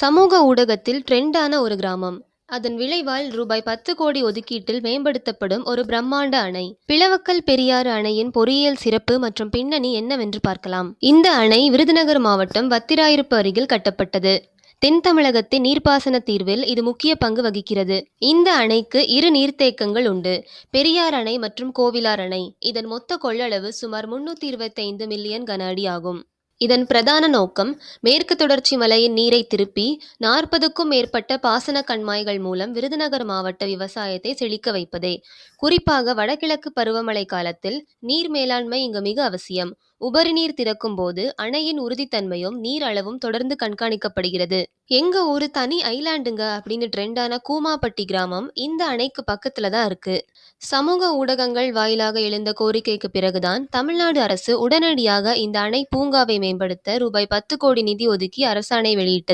சமூக ஊடகத்தில் ட்ரெண்டான ஒரு கிராமம். அதன் விளைவால் ரூபாய் பத்து கோடி ஒதுக்கீட்டில் மேம்படுத்தப்படும் ஒரு பிரம்மாண்ட அணை. பிளவக்கல் பெரியாறு அணையின் பொறியியல் சிறப்பு மற்றும் பின்னணி என்னவென்று பார்க்கலாம். இந்த அணை விருதுநகர் மாவட்டம் வத்திராயிருப்பு அருகில் கட்டப்பட்டது. தென் தமிழகத்தின் நீர்ப்பாசன தீர்வில் இது முக்கிய பங்கு வகிக்கிறது. இந்த அணைக்கு இரு நீர்த்தேக்கங்கள் உண்டு. பெரியார் அணை மற்றும் கோவிலார் அணை. இதன் மொத்த கொள்ளளவு சுமார் முன்னூற்றி இருபத்தைந்து மில்லியன் கன அடி ஆகும். இதன் பிரதான நோக்கம் மேற்கு தொடர்ச்சி மலையின் நீரை திருப்பி நாற்பதுக்கும் மேற்பட்ட பாசன கண்மாய்கள் மூலம் விருதுநகர் மாவட்ட விவசாயத்தை செழிக்க வைப்பதே. குறிப்பாக வடகிழக்கு பருவமழை காலத்தில் நீர் மேலாண்மை இங்கு மிக அவசியம். உபரி நீர் திறக்கும் போது அணையின் உறுதித்தன்மையும் நீர் அளவும் தொடர்ந்து கண்காணிக்கப்படுகிறது. எங்க ஒரு தனி ஐலாண்டுங்க அப்படின்னு ட்ரெண்டான கூமாப்பட்டி கிராமம் இந்த அணைக்கு பக்கத்துல தான் இருக்கு. சமூக ஊடகங்கள் வாயிலாக எழுந்த கோரிக்கைக்கு பிறகுதான் தமிழ்நாடு அரசு உடனடியாக இந்த அணை பூங்காவை மேம்படுத்த ரூபாய் பத்து கோடி நிதி ஒதுக்கி அரசாணை வெளியிட்டது.